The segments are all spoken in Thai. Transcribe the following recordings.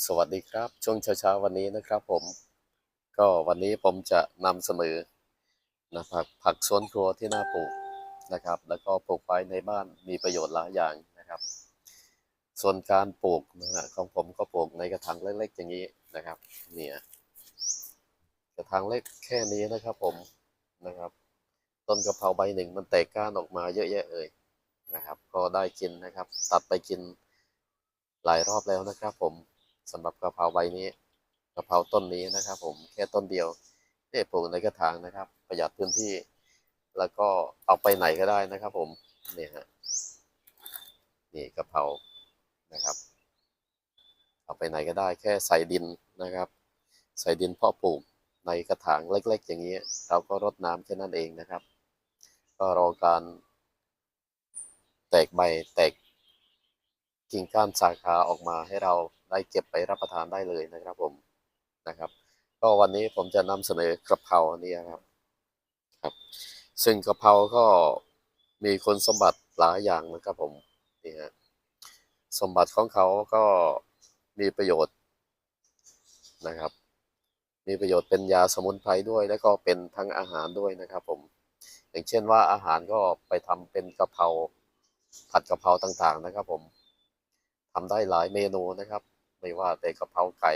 สวัสดีครับ ช่วงเช้าๆวันนี้นะครับ ผม ก็วันนี้ผมจะนำเสนอนะครับผักสวนครัวที่น่าปลูกนะครับ แล้วก็ปลูกไว้ในบ้านมีประโยชน์หลายอย่างนะครับ ส่วนการปลูกนะฮะของผมก็ปลูกในกระถางเล็กๆ อย่างนี้นะครับ เนี่ยกระถางเล็กแค่นี้นะครับ ผมนะครับ ต้นกะเพราใบหนึ่งมันแตกก้านออกมาเยอะแยะเลยนะครับ ก็ได้กินนะครับ ตัดไปกินหลายรอบแล้วนะครับ ผม สำหรับกะเพราใบนี้กะเพราต้นนี้นะครับ ผมแค่ต้นเดียวที่ปลูกในกระถางนะครับ ประหยัดพื้นที่ แล้วก็เอาไปไหนก็ได้นะครับ ผมนี่ฮะนี่กะเพรานะครับ เอาไปไหนก็ได้ แค่ใส่ดินนะครับ ใส่ดินเพาะปลูกในกระถางเล็ก ๆ อย่างนี้ เราก็รดน้ำแค่นั้นเองนะครับ ก็รอการแตกใบแตก กิ่งก้านสาขาออกมาให้เราได้เก็บไปรับประทานได้เลยนะครับผมนะครับ ก็วันนี้ผมจะนำเสนอกระเพราเนี่ยครับครับ ซึ่งกระเพราก็มีคุณสมบัติหลายอย่างนะครับผมนี่ฮะสมบัติของเขาก็มีประโยชน์นะครับ มีประโยชน์เป็นยาสมุนไพรด้วยแล้วก็เป็นทั้งอาหารด้วยนะครับผมอย่างเช่นว่าอาหารก็ไปทำเป็นกะเพราผัดกะเพราต่างๆนะครับผม ทำได้หลายเมนูนะครับ ไม่ว่าแต่กะเพราไก่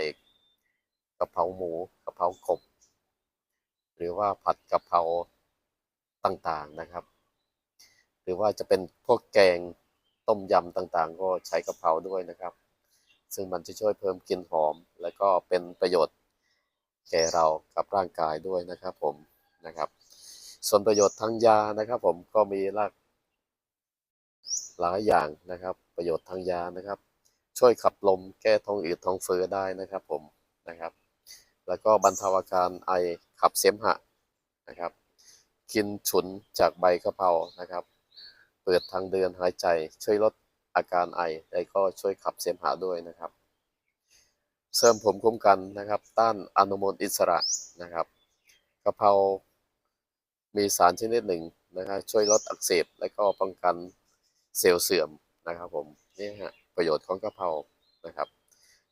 กะเพราหมูกะเพรากบ หรือว่าผัดกะเพราต่างๆนะครับ หรือว่าจะเป็นพวกแกงต้มยำต่างๆ ก็ใช้กะเพราด้วยนะครับ ซึ่งมันจะช่วยเพิ่มกลิ่นหอม และก็เป็นประโยชน์แก่เรากับร่างกายด้วยนะครับผมนะครับ ส่วนประโยชน์ทางยานะครับ ผมก็มีหลาก หลายอย่างนะครับ ประโยชน์ทางยานะครับ ช่วยขับลมแก้ท้องอืดท้องเฟ้อได้นะครับผมนะครับ แล้วก็บรรเทาอาการไอขับเสมหะนะครับ กินฉุนจากใบกะเพรานะครับ เปิดทางเดินหายใจ ช่วยลดอาการไอและก็ช่วยขับเสมหะด้วยนะครับ เสริมผมคุ้มกันนะครับ ต้านอนุมูลอิสระนะครับกะเพรามีสารชนิดหนึ่งนะครับช่วยลดอักเสบและก็ป้องกัน เซลล์เสื่อมนะครับผมนี่ฮะประโยชน์ของกะเพรานะครับ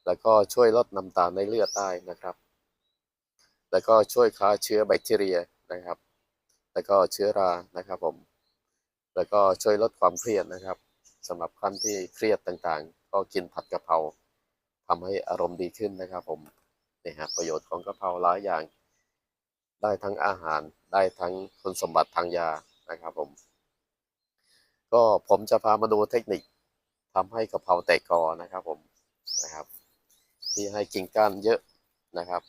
แล้วก็ช่วยลดน้ำตาลในเลือดได้นะครับ แล้วก็ช่วยฆ่าเชื้อแบคทีเรียนะครับ แล้วก็เชื้อรานะครับผม แล้วก็ช่วยลดความเครียดนะครับสำหรับท่านที่เครียดต่างๆ ก็กินผัดกะเพราทำให้อารมณ์ดีขึ้นนะครับผมนี่ฮะประโยชน์ของกะเพราหลายอย่าง ได้ทั้งอาหารได้ทั้งคุณสมบัติทางยานะครับผม ก็ผมจะพามาดูเทคนิคทำให้กะเพราแตกกอนะครับผมนะครับ ที่ให้กิ่งก้านเยอะนะครับ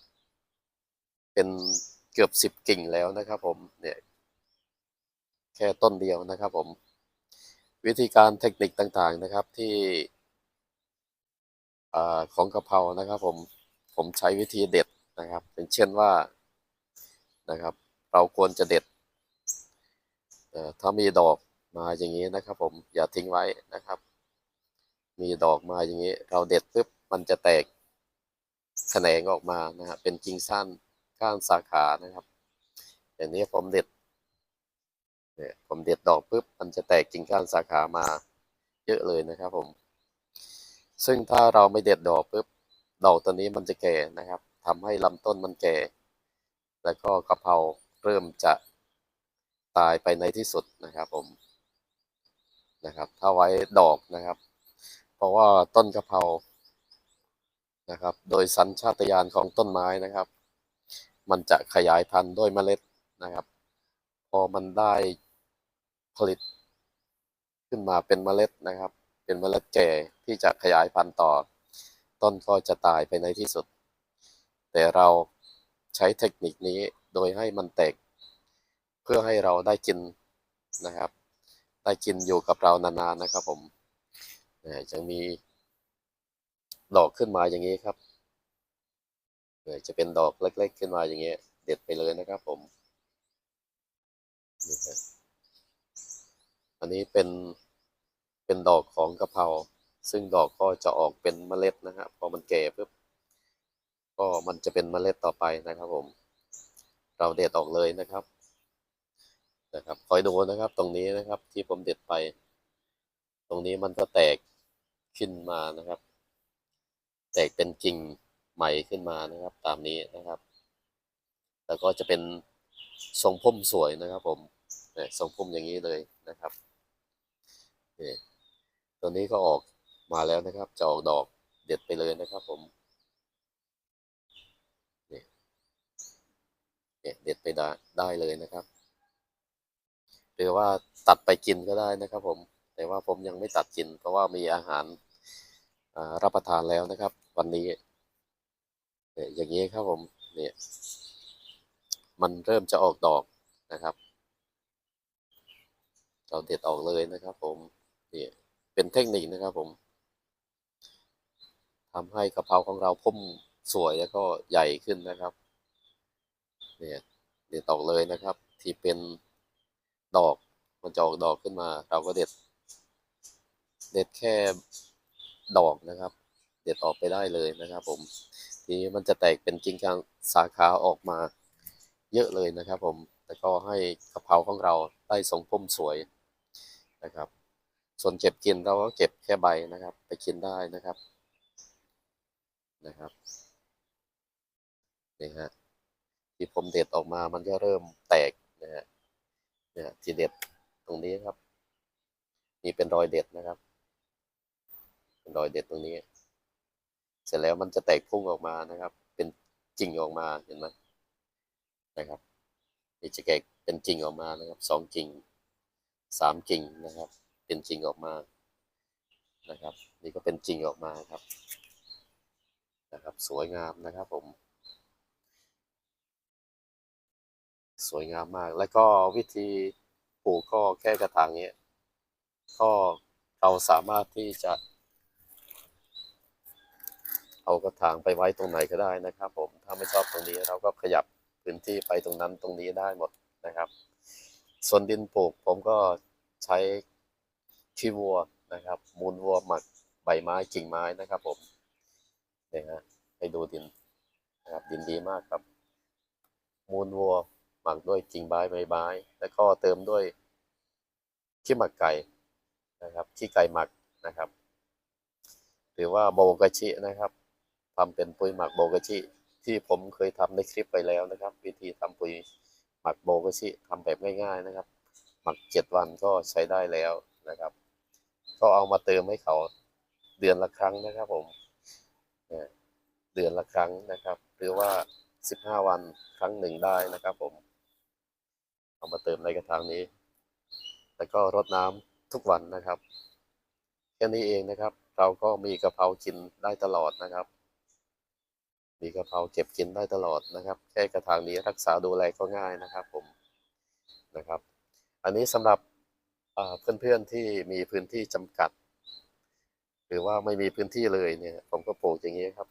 เป็นเกือบสิบกิ่งแล้วนะครับ ผมเนี่ยแค่ต้นเดียวนะครับ ผม วิธีการเทคนิคต่างๆนะครับที่อของกะเพรานะครับ ผมผมใช้วิธีเด็ดนะครับเป็นเช่นว่านะครับ เราควรจะเด็ดถ้ามีดอก มาอย่างนี้นะครับผมอย่าทิ้งไว้นะครับ มีดอกมาอย่างนี้ เราเด็ดปุ๊บมันจะแตกแขนงออกมานะฮะเป็นกิ่งสั้นก้านสาขานะครับ อย่างนี้ผมเด็ดเนี่ยผมเด็ดดอกปุ๊บมันจะแตกกิ่งก้านสาขามาเยอะเลยนะครับผม ซึ่งถ้าเราไม่เด็ดดอกปุ๊บดอกตัวนี้มันจะแก่นะครับทำให้ลำต้นมันแก่ แล้วก็กระเพราเริ่มจะตายไปในที่สุดนะครับผม นะครับ ถ้าไว้ดอกนะครับ เพราะว่าต้นกะเพรานะครับ โดยสัญชาตญาณของต้นไม้นะครับ มันจะขยายพันธุ์ด้วยเมล็ดนะครับ พอมันได้ผลิตขึ้นมาเป็นเมล็ดนะครับ เป็นเมล็ดแก่ที่จะขยายพันธุ์ต่อ ต้นก็จะตายไปในที่สุด แต่เราใช้เทคนิคนี้โดยให้มันแตก เพื่อให้เราได้กินนะครับ ได้กินอยู่กับเรานานๆนะครับ ผมยจะมีดอกขึ้นมาอย่างนี้ครับจะเป็นดอกเล็ก ๆ ขึ้นมาอย่างเงี้ย เด็ดไปเลยนะครับ ผมนี่ฮะอันนี้เป็นเป็นดอกของกะเพราซึ่งดอกก็จะออกเป็นเมล็ดนะครับพอมันแก่ปุ๊บก็มันจะเป็นเมล็ดต่อไปนะครับ ผม เราเด็ดออกเลยนะครับ นะครับคอยดูนะครับตรงนี้นะครับที่ผมเด็ดไป ตรงนี้มันก็แตกขึ้นมานะครับ แตกเป็นกิ่งใหม่ขึ้นมานะครับ ตามนี้นะครับ แล้วก็จะเป็นทรงพุ่มสวยนะครับ ผมทรงพุ่มอย่างนี้เลยนะครับนี่ตัวนี้ก็ออกมาแล้วนะครับ จะออกดอกเด็ดไปเลยนะครับ ผมเนี่ยเด็ดไปได้ได้เลยนะครับ หรือว่าตัดไปกินก็ได้นะครับ ผม แต่ว่าผมยังไม่ตัดกิน เพราะว่ามีอาหารรับประทานแล้วนะครับ วันนี้เนี่ยอย่างนี้ครับผมเนี่ยมันเริ่มจะออกดอกนะครับ เราเด็ดออกเลยนะครับ ผมเนี่ยเป็นเทคนิคนะครับ ผมทำให้กะเพราของเราพุ่มสวยแล้วก็ใหญ่ขึ้นนะครับ เนี่ยเด็ดออกเลยนะครับ ที่เป็น ดอก มันจะออกดอกขึ้นมา เราก็เด็ด เด็ดแค่ดอกนะครับ เด็ดออกไปได้เลยนะครับ ผม ทีนี้มันจะแตกเป็นกิ่งกลางสาขาออกมาเยอะเลยนะครับ ผมแล้วก็ให้กระเพราของเราได้ทรงพุ่มสวยนะครับ ส่วนเก็บกินเราก็เก็บแค่ใบนะครับ ไปกินได้นะครับนะครับนี่ฮะที่ผมเด็ดออกมามันก็เริ่มแตกนะฮะ เนี่ยที่เด็ดตรงนี้ครับ นี่เป็นรอยเด็ดนะครับ เป็นรอยเด็ดตรงนี้ เสร็จแล้วมันจะแตกพุ่งออกมานะครับ เป็นกิ่งออกมาเห็นไหมนะครับนี่จะแกกเป็นกิ่งออกมานะครับสองกิ่งสามกิ่งนะครับ เป็นกิ่งออกมานะครับ นี่ก็เป็นกิ่งออกมาครับนะครับ สวยงามนะครับผม สวยงามมาก แล้วก็วิธีปลูกก็แค่กระถางเนี้ยก็เราสามารถที่จะ เอากระถางไปไว้ตรงไหนก็ได้นะครับ ผมถ้าไม่ชอบตรงนี้เราก็ขยับพื้นที่ไปตรงนั้นตรงนี้ได้หมดนะครับ ส่วนดินปลูกผมก็ใช้ขี้วัวนะครับ มูลวัวหมักใบไม้กิ่งไม้นะครับ ผมเนี่ยฮะให้ดูดินนะครับดินดีมากครับ มูลวัว หมักด้วยกิ่งไม้ใบไม้แล้วก็เติมด้วยขี้หมักไก่นะครับขี้ไก่หมักนะครับ หรือว่าโบกชินะครับทำเป็นปุ๋ยหมักโบกชิที่ผมเคยทำในคลิปไปแล้วนะครับ วิธีทำปุ๋ยหมักโบกชิทำแบบง่ายๆนะครับ หมักเจ็ดวันก็ใช้ได้แล้วนะครับ ก็เอามาเติมให้เขาเดือนละครั้งนะครับผมเนี่ยเดือนละครั้งนะครับ หรือว่าสิบห้าวันครั้งหนึ่งได้นะครับผม เอามาเติมในกระถางนี้ แล้วก็รดน้ำทุกวันนะครับแค่นี้เองนะครับ เราก็มีกะเพรากินได้ตลอดนะครับ มีกะเพราเก็บกินได้ตลอดนะครับ แค่กระถางนี้รักษาดูแลก็ง่ายนะครับ ผมนะครับ อันนี้สำหรับเพื่อนๆที่มีพื้นที่จำกัด หรือว่าไม่มีพื้นที่เลยเนี่ย ผมก็ปลูกอย่างนี้ครับ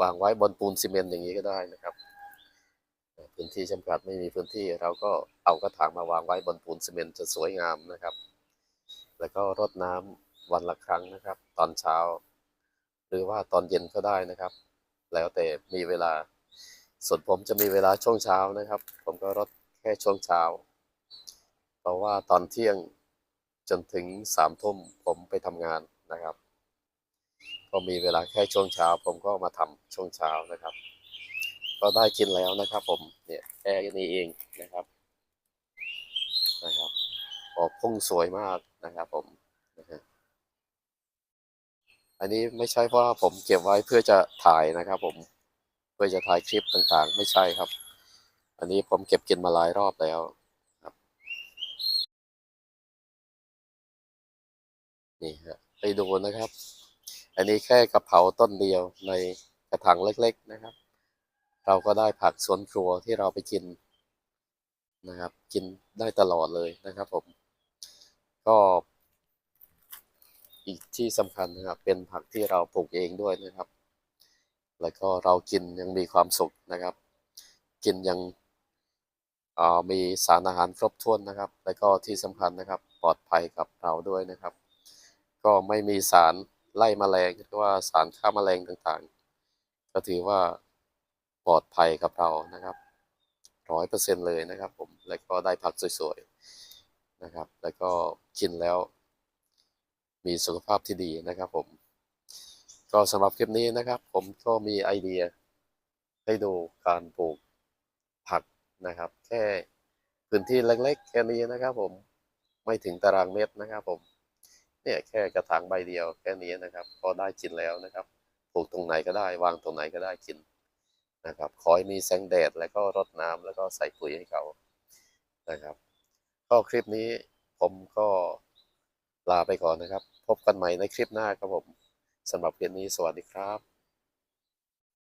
วางไว้บนปูนซีเมนต์อย่างนี้ก็ได้นะครับ พื้นที่จำกัดไม่มีพื้นที่ เราก็เอากระถางมาวางไว้บนปูนซีเมนต์จะสวยงามนะครับ แล้วก็รดน้ำวันละครั้งนะครับ ตอนเช้า หรือว่าตอนเย็นก็ได้นะครับ แล้วแต่มีเวลา ส่วนผมจะมีเวลาช่วงเช้านะครับ ผมก็รดแค่ช่วงเช้า เพราะว่าตอนเที่ยงจนถึงสามทุ่มผมไปทำงานนะครับ ก็มีเวลาแค่ช่วงเช้า ผมก็มาทำช่วงเช้านะครับ ก็ได้กินแล้วนะครับผมเนี่ยแค่นี้เองนะครับนะครับออกพุ่งสวยมากนะครับผมนะฮะอันนี้ไม่ใช่ว่าผมเก็บไว้เพื่อจะถ่ายนะครับ ผมเพื่อจะถ่ายคลิปต่างๆ ไม่ใช่ครับ อันนี้ผมเก็บกินมาหลายรอบแล้วครับนี่ฮะไปดูนะครับ อันนี้แค่กระเพราต้นเดียวในกระถางเล็ก ๆ นะครับ เราก็ได้ผักสวนครัวที่เราไปกินนะครับ กินได้ตลอดเลยนะครับผม ก็อีกที่สำคัญนะครับ เป็นผักที่เราปลูกเองด้วยนะครับ แล้วก็เรากินยังมีความสุขนะครับ กินยังมีสารอาหารครบถ้วนนะครับ แล้วก็ที่สำคัญนะครับ ปลอดภัยกับเราด้วยนะครับ ก็ไม่มีสารไล่แมลงหรือว่าสารฆ่าแมลงต่างๆ ก็ถือว่า ปลอดภัยกับเรานะครับร้อยเปอร์เซ็นเลยนะครับผมแล้วก็ได้ผักสวยๆนะครับ แล้วก็กินแล้ว มีสุขภาพที่ดีนะครับผม ก็สำหรับคลิปนี้นะครับ ผมก็มีไอเดียให้ดูการปลูกผักนะครับ แค่พื้นที่เล็กๆแค่นี้นะครับผมไม่ถึงตารางเมตรนะครับผมเนี่ยแค่กระถางใบเดียวแค่นี้นะครับ ก็ได้กินแล้วนะครับปลูกตรงไหนก็ได้ วางตรงไหนก็ได้กิน นะครับขอให้มีแสงแดดแล้วก็รดน้ำแล้วก็ใส่ปุ๋ยให้เขานะครับ ก็คลิปนี้ผมก็ลาไปก่อนนะครับ พบกันใหม่ในคลิปหน้าครับผมสำหรับคลิปนี้สวัสดีครับ